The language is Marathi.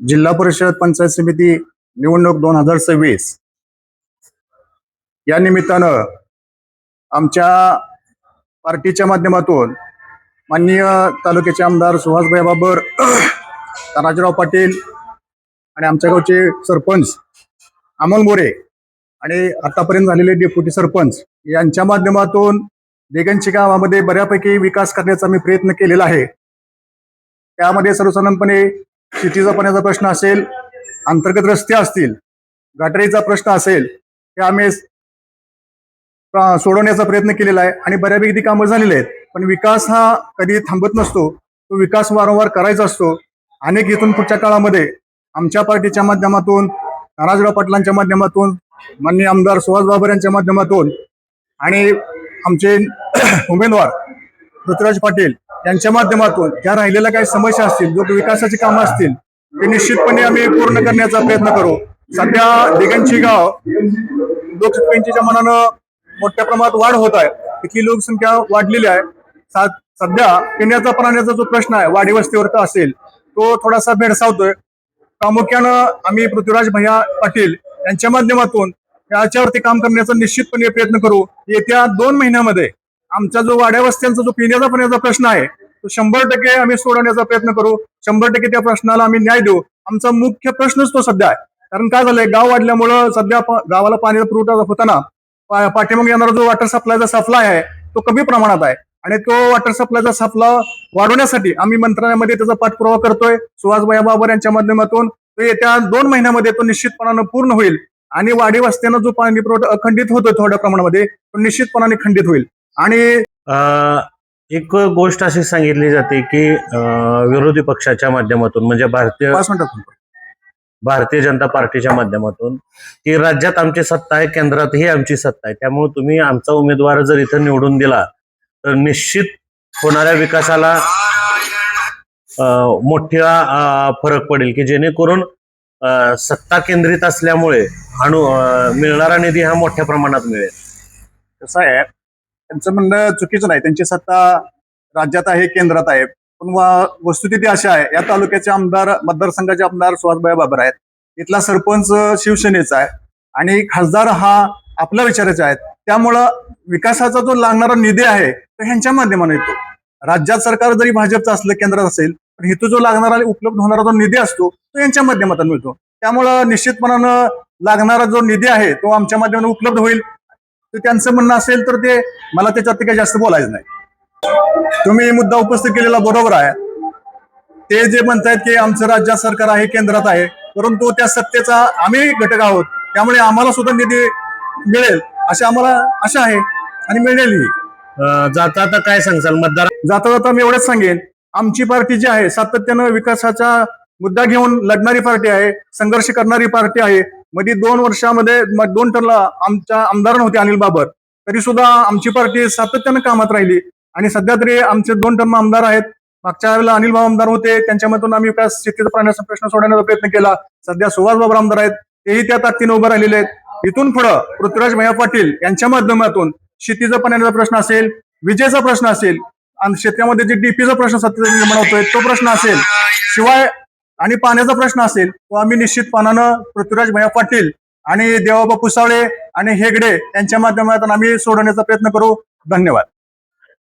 जिल्हा परिषद पंचायत समिती निवडणूक दोन हजार सव्वीस. या निमित्तानं आमच्या पार्टीच्या माध्यमातून माननीय तालुक्याचे आमदार सुहासभाई बाबर तानाजीराव पाटील आणि आमच्या गावचे सरपंच अमोल मोरे आणि आतापर्यंत झालेले डेप्युटी सरपंच यांच्या माध्यमातून देगनची गावामध्ये बऱ्यापैकी विकास करण्याचा मी प्रयत्न केलेला आहे. त्यामध्ये सर्वसाधारणपणे शेतीचा पाण्याचा प्रश्न असेल अंतर्गत रस्ते असतील गटारीचा प्रश्न असेल हे आम्ही सोडवण्याचा प्रयत्न केलेला आहे आणि बऱ्यापैकी ती कामं झालेली आहेत. पण विकास हा कधी थांबत नसतो तो विकास वारंवार करायचा असतो. अनेक इथून पुढच्या काळामध्ये आमच्या पार्टीच्या माध्यमातून नाराजराव पाटलांच्या माध्यमातून माननीय आमदार सुहास बाबर यांच्या माध्यमातून आणि आमचे उमेदवार पृथ्वीराज पाटील यांच्या माध्यमातून ज्या राहिलेल्या काही समस्या असतील जो विकासाची कामं असतील ते निश्चितपणे आम्ही पूर्ण करण्याचा प्रयत्न करू. सध्या दिगंची गाव लोकसंख्येच्या मनानं मोठ्या प्रमाणात वाढ होत आहे. तिथली लोकसंख्या वाढलेली आहे. सध्या पिण्याचा पाण्याचा जो प्रश्न आहे वाडी वस्तीवरचा असेल तो थोडासा भेडसावतोय. प्रामुख्यानं आम्ही पृथ्वीराज भैया पाटील यांच्या माध्यमातून याच्यावरती काम करण्याचा निश्चितपणे प्रयत्न करू. येत्या दोन महिन्यामध्ये आमचा जो वाड्या वस्त्यांचा जो पिण्याचा पाण्याचा प्रश्न आहे तो शंभर टक्के आम्ही सोडवण्याचा प्रयत्न करू. शंभर टक्के त्या प्रश्नाला आम्ही न्याय देऊ. आमचा मुख्य प्रश्नच तो सध्या आहे. कारण काय झालंय गाव वाढल्यामुळं सध्या गावाला पाण्याचा पुरवठा होताना पा- पाठीमागे येणारा जो वॉटर सप्लायचा सप्लाय आहे तो कमी प्रमाणात आहे. आणि तो वॉटर सप्लायचा सप्लाय वाढवण्यासाठी आम्ही मंत्रालयामध्ये त्याचा पाठपुरावा करतोय. सुहासभाई बाबर यांच्या माध्यमातून तो येत्या दोन महिन्यामध्ये तो निश्चितपणानं पूर्ण होईल. आणि वाडी वस्त्यांना जो पाणी पुरवठा अखंडित होतोय थोड्या प्रमाणामध्ये तो निश्चितपणाने खंडित होईल. आणि एक गोष्ट अशी सांगितली जाते की विरोधी पक्षाच्या माध्यमातून म्हणजे भारतीय भारतीय जनता पार्टीच्या माध्यमातून की राज्यात आमची सत्ता आहे केंद्रातही आमची सत्ता आहे. त्यामुळे तुम्ही आमचा उमेदवार जर इथं निवडून दिला तर निश्चित होणाऱ्या विकासाला मोठा फरक पडेल. की जेणेकरून सत्ता केंद्रित असल्यामुळे अणु अ, मिळणारा निधी हा मोठ्या प्रमाणात मिळेल. कसं आहे त्यांचं म्हणणं चुकीचं नाही. त्यांची सत्ता राज्यात आहे केंद्रात आहे. पण वा- वस्तुस्थिती अशा आहे या तालुक्याचे आमदार मतदारसंघाचे आमदार सुहासभाई बाबर आहेत. इथला सरपंच शिवसेनेचा आहे. आणि खासदार हा आपल्या विचाराचा आहे त्यामुळं विकासाचा जो लागणारा निधी आहे तो ह्यांच्या माध्यमाने येतो. राज्यात सरकार जरी भाजपचं असलं केंद्रात असेल पण हेतू जो लागणारा उपलब्ध होणारा जो निधी असतो तो यांच्या माध्यमातून मिळतो. त्यामुळं निश्चितपणानं लागणारा जो निधी आहे तो आमच्या माध्यमातून उपलब्ध होईल. तर त्यांचं म्हणणं असेल तर ते मला त्याच्यावरती काही जास्त बोलायचं नाही. तुम्ही मुद्दा उपस्थित केलेला बरोबर आहे. ते जे म्हणतायत की आमचं राज्यात सरकार आहे केंद्रात आहे परंतु त्या सत्तेचा आम्ही घटक आहोत. त्यामुळे आम्हाला सुद्धा निधी मिळेल अशी आम्हाला आशा आहे आणि मिळेलही जाता आता काय सांगसाल मतदार जाता जाता मी एवढंच सांगेन. आमची पार्टी जी आहे सातत्यानं विकासाचा मुद्दा घेऊन लढणारी पार्टी आहे संघर्ष करणारी पार्टी आहे मध्ये दोन वर्षामध्ये दोन टर्मला आमच्या आमदार नव्हते अनिल बाबर. तरी सुद्धा आमची पार्टी सातत्यानं कामात राहिली. आणि सध्या तरी आमचे दोन टर्म आमदार आहेत. मागच्या वेळेला अनिल बाबा आमदार होते. त्यांच्यामधून आम्ही विकास शेतीचा प्राण्याचा प्रश्न सोडवण्याचा प्रयत्न केला. सध्या सुभाष बाबर आमदार आहेत. तेही त्या ताकदीने उभे राहिलेले आहेत. इथून पुढं पृथ्वीराज भैया पाटील यांच्या माध्यमातून शेतीचा पाण्याचा प्रश्न असेल विजेचा प्रश्न असेल आणि शेतामध्ये जे डीपीचा प्रश्न सध्या निर्माण होतोय तो प्रश्न असेल. शिवाय आणि पाण्याचा प्रश्न असेल तो आम्ही निश्चितपणानं पृथ्वीराज भैया पाटील आणि देवाबा पुसावळे आणि हेगडे यांच्या माध्यमातून आम्ही सोडवण्याचा प्रयत्न करू. धन्यवाद.